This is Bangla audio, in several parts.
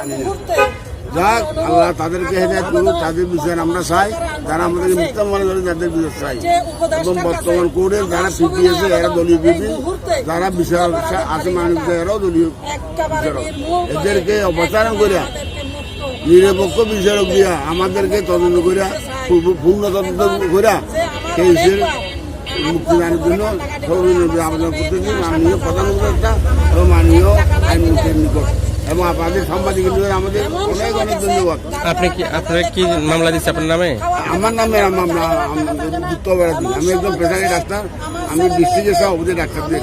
জানি না। যাক আল্লাহ তাদেরকে হেদায়ত করুক তাদের বিষয়ে আমরা চাই যারা আমাদেরকে মিথ্যা মনে করে তাদের বিষয় চাই। এবং বর্তমান কোর্টের যারা পিপি আছে এরা দলীয় পিপি যারা বিষয় আছে মানুষ এরাও দলীয় বিচারক। এদেরকে অপসারণ করিয়া নিরপেক্ষ বিচারক দিয়া আমাদেরকে তদন্ত করিয়া পূর্ণ- তদন্ত করিয়া সেই হিসেবে মুক্তিদানের জন্য সর্বনিম্ন আবেদন করতেছি মাননীয় প্রধান উপদেষ্টা এবং মাননীয় আইনমন্ত্রীর নিকট। এবং আপনাদের সাংবাদিক আমাদের অনেক অনেক ধন্যবাদ। আপনি কি আপনার কি মামলা দিচ্ছে আপনার নামে? আমার নামে মামলা উত্তর আমি একজন পেশারি ডাক্তার। আমি ডিস্ট্রিক্টের সভাপতি ডাক্তারদের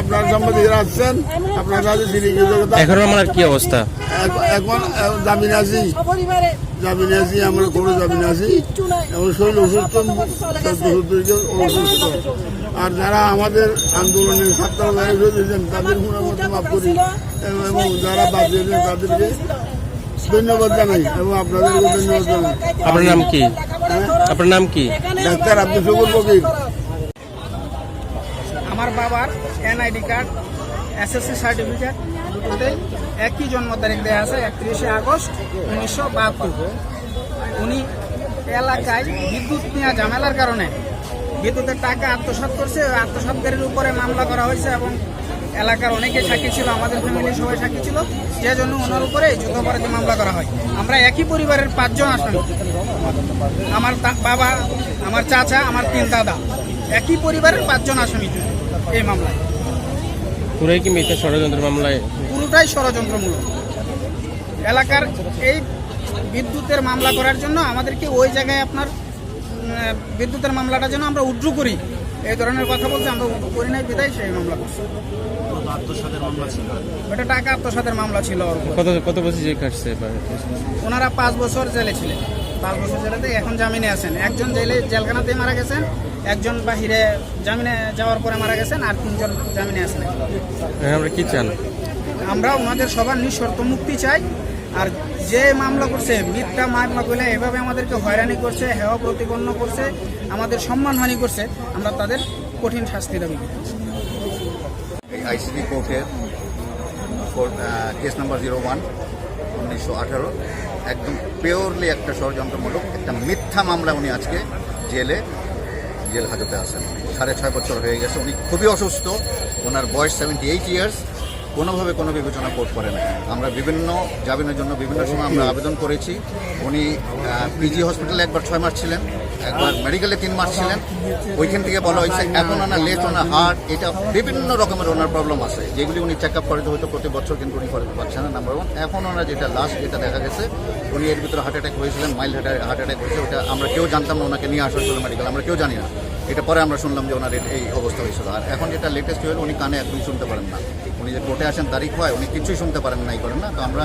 আপনার সাংবাদিকরা আসছেন আপনার কাছে এখন মামলার কি অবস্থা? এখন জামিন আছি জামিনে আছি আমরা কোনো জামিনে আছি এবং শরীর অসুস্থ অসুস্থ আর যারা আমাদের আন্দোলনের ছাত্র ভাই রয়েছেন তাদের মতো মাফ করি। এবং যারা বাঁচিয়েছেন তাদেরকে ধন্যবাদ জানাই। এবং আপনাদেরকে ধন্যবাদ জানাই। আপনার নাম কি? আপনার নাম কি? ডাক্তার আব্দুল শকুর ফকির। আমার বাবার এনআইডি কার্ড, এসএসসি সার্টিফিকেট দুটোতেই একই জন্ম তারিখ দেওয়া আছে, একত্রিশে আগস্ট উনিশশো বাহাত্তর। উনি এলাকায় বিদ্যুৎ নেওয়া ঝামেলার কারণে বিদ্যুতের টাকা আত্মসাৎ করছে, ওই আত্মসাৎকারীর উপরে মামলা করা হয়েছে এবং এলাকার অনেকে সাক্ষী ছিল, আমাদের ফ্যামিলির সবাই সাক্ষী ছিল, যে জন্য ওনার উপরে যুদ্ধাপরাধী মামলা করা হয়। আমরা একই পরিবারের পাঁচজন আসামি আমার বাবা, আমার চাচা, আমার তিন দাদা, একই পরিবারের পাঁচজন আসামি। এই মামলায়। পুরাই কি মিথ্যা ষড়যন্ত্র মামলায়? পুরোটাই ষড়যন্ত্রমূলক। এলাকার এই বিদ্যুতের মামলা করার জন্য আমাদেরকে ওই জায়গায় আপনার বিদ্যুতের মামলাটা যেন আমরা উড্রু করি। এই ধরনের কথা বলতে আমরা করি নাই বিদায় সেই মামলা করছি। ওটা টাকা আত্মসাতের মামলা ছিল কত কত বছর জেল কাটছে ওনারা পাঁচ বছর জেলে ছিলেন। পাঁচ বছর জেলেতে এখন জামিনে আছেন। একজন জেলে জেলখানাতেই মারা গেছেন। একজন বাহিরে জামিনে যাওয়ার পরে মারা গেছেন আর তিনজন জামিনে আছেন এখন আমরা কি চান? আমরা ওনাদের সবার নিঃশর্ত মুক্তি চাই। আর যে মামলা করছে মিথ্যা মামলা করলে এভাবে আমাদেরকে হয়রানি করছে হেওয়া প্রতিপন্ন করছে আমাদের সম্মানহানি করছে আমরা তাদের কঠিন শাস্তি দাবি করি। এই আইসিবি কোর্টের কেস নাম্বার জিরো ওয়ান উনিশশো আঠারো। একদম পিওরলি একটা ষড়যন্ত্রমূলক একটা মিথ্যা মামলা উনি আজকে জেলে জেল হাজতে আছেন। সাড়ে ছয় বছর হয়ে গেছে। উনি খুবই অসুস্থ। ওনার বয়স সেভেন্টি এইট ইয়ার্স কোনোভাবে কোনো বিবেচনা কোর্ট করে না আমরা বিভিন্ন জামিনের জন্য বিভিন্ন সময় আমরা আবেদন করেছি। উনি পিজি হসপিটালে একবার ছয় মাস ছিলেন। একবার মেডিকেলে তিন মাস ছিলেন। ওইখান থেকে বলা হয়েছে, এখন ওনার লেট ওনার হার্ট এটা বিভিন্ন রকমের ওনার প্রবলেম আছে। যেগুলি উনি চেক আপ করতে হয়তো প্রতি বছর কিন্তু উনি করতে পারছেন না নাম্বার ওয়ান এখন ওনার যেটা লাস্ট যেটা দেখা গেছে, উনি এর ভিতরে হার্ট অ্যাটাক হয়েছিলেন মাইল্ড হার্ট হার্ট অ্যাটাক হয়েছে, ওটা আমরা কেউ জানতাম না ওনাকে নিয়ে আসা হয়েছিল মেডিকেল আমরা কেউ জানি না। এটা পরে আমরা শুনলাম যে ওনার এই অবস্থা হয়েছিল। আর এখন যেটা লেটেস্ট হয়েছে, উনি কানে একদম শুনতে পারেন না। উনি যে কোর্টে আসেন তারিখ হয়, উনি কিছুই শুনতে পারেন নাই করেন না। তো আমরা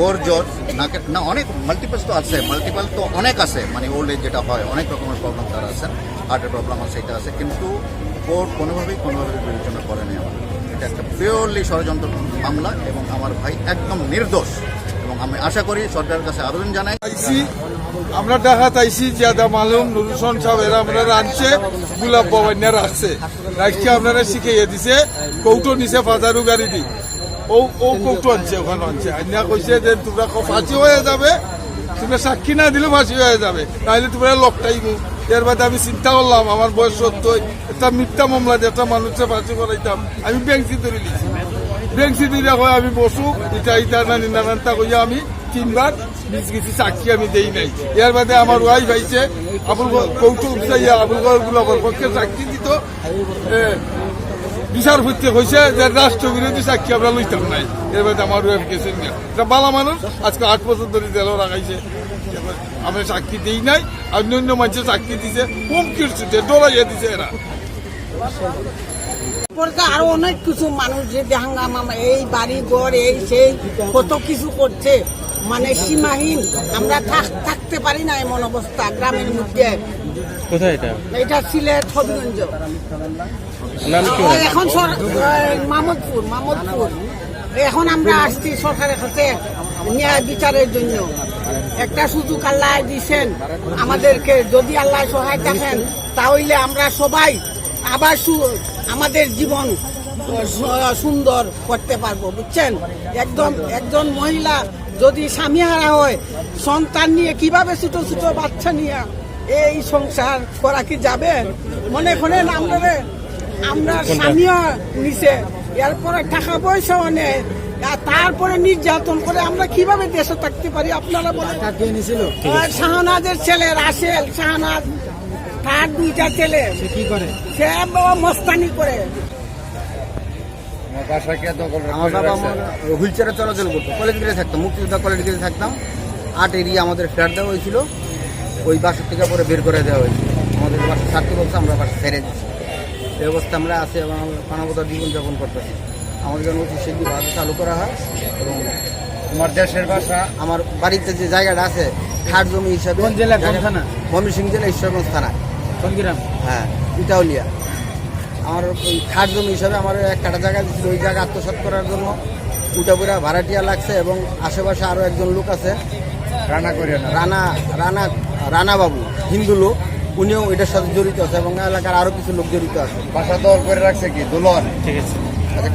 গোর জোর নাকে না, অনেক মাল্টিপালস তো আছে মাল্টিপাল তো অনেক আছে। মানে ওল্ড এজ যেটা হয়, অনেক রকমের প্রবলেম তার আছে হার্টের প্রবলেম আছে, এটা আছে। কিন্তু কোর্ট কোনোভাবেই কোনোভাবে বিবেচনা করেনি আমার এটা একটা পিওরলি ষড়যন্ত্র মামলা এবং আমার ভাই একদম নির্দোষ। আমি আশা করি সরকারের কাছে আবেদন জানাই। আইসি, আমরা দেখাত আইসি, জিয়াদা মালুম নুরুসন সাহেব, এরা আমরা রাঁধছে গুলাব বাবান্যা রাখছে রাখছে আপনারা শিখাইয়া দিছে, কৌটো নিছে বাজারু গাড়ি দি। ও ও কৌটো আনছে, ওখানে আনছে। আন্যা কইছে যে তোমরা ফাঁসি হয়ে যাবে, তোমরা সাক্ষী না দিলে ফাঁসি হয়ে যাবে। তাহলে তোমরা লকটাই এর বাদে আমি চিন্তা করলাম, আমার বয়স সত্তর, একটা মিথ্যা মামলা দিয়ে একটা মানুষের ফাঁসি করাইতাম। আমি ব্যাংসি ধরে লিখছি ব্যাংসি দিলে হয় আমি বসু ইটা ইটা নানি নানানটা কইয়া আমি তিনবার কিছু সাক্ষী আমি দেই নাই এর বাদে আমার ওয়াইফ আইছে আবুল কৌতুক চাইয়া আবুল গুলাবর পক্ষে সাক্ষী দিত বিচারপতি কইছে যে রাষ্ট্র বিরোধী সাক্ষী আমরা লইতাম নাই এর বাদে আমার ওয়াইফ গেছেন বালা মানুষ আজকে আট বছর ধরে জেলও রাখাইছে আমরা সাক্ষী দেই নাই অন্য অন্য মানুষের সাক্ষী দিছে হুমকির ছুটে দিছে এরা পরে তো আরও অনেক কিছু মানুষ যে হাঙ্গামা এই বাড়ি ঘর এই সেই কত কিছু করছে। মানে সীমাহীন। আমরা থাক- থাকতে পারি না এমন অবস্থা গ্রামের মধ্যে। কোথায় এটা? সিলেট হবিগঞ্জ? এখন মামদপুর মামদপুর। এখন আমরা আসছি সরকারের কাছে ন্যায় বিচারের জন্য। একটা সুযোগ আল্লাহ আমাদেরকে। যদি আল্লাহ সহায় থাকেন তাহলে আমরা সবাই আবার সু- আমাদের জীবন সুন্দর করতে পারব বুঝছেন? একদম একজন মহিলা যদি স্বামী হারা হয় সন্তান নিয়ে কীভাবে ছোট ছোট বাচ্চা নিয়ে এই সংসার করা কি যাবে? মনে করেন আমরা আমরা স্বামীও নিছে এরপরে টাকা পয়সাও আর তারপরে নির্যাতন করে আমরা কীভাবে দেশে থাকতে পারি? আপনারা বলেন। শাহনাজের ছেলে রাসেল শাহনাজ তার দুইটা ছেলে। কি করে? সে বাবা মস্তানি করে। হুইল চেয়ারে চলাচল করতো। কলেজ গেটে থাকতাম মুক্তিযোদ্ধা কলেজ গেটে থাকতাম। আট এরিয়া আমাদের ফ্ল্যাট দেওয়া হয়েছিল। ওই বাসার থেকে পরে বের করে দেওয়া হয়েছিল আমাদের বাসা ছাড়তে বলছে আমরা বাসা ছেড়ে দিচ্ছি। এই অবস্থা আমরা আছি এবং মানবতার জীবনযাপন করতেছি। আমাদের জন্য শীঘ্র ভাষা চালু করা হয় এবং আমার দেশের ভাষা আমার বাড়িতে যে জায়গাটা আছে খাট জমি হিসাবে ময়মনসিংহ জেলা ঈশ্বরগঞ্জ থানা হ্যাঁ ইটাউলিয়া। আমার ওই খাট জমি হিসাবে আমার এক কাটা জায়গা দিচ্ছিল ওই জায়গা আত্মসাৎ করার জন্য উটাপুরা ভাড়াটিয়া লাগছে এবং আশেপাশে আরও একজন লোক আছে রানা করে রানা রানা রানা বাবু হিন্দু লোক উনিও এটার সাথে জড়িত আছে এবং এলাকার আরও কিছু লোক জড়িত আছে। বাসা দল করে রাখছে কি? দোলন? ঠিক আছে। আচ্ছা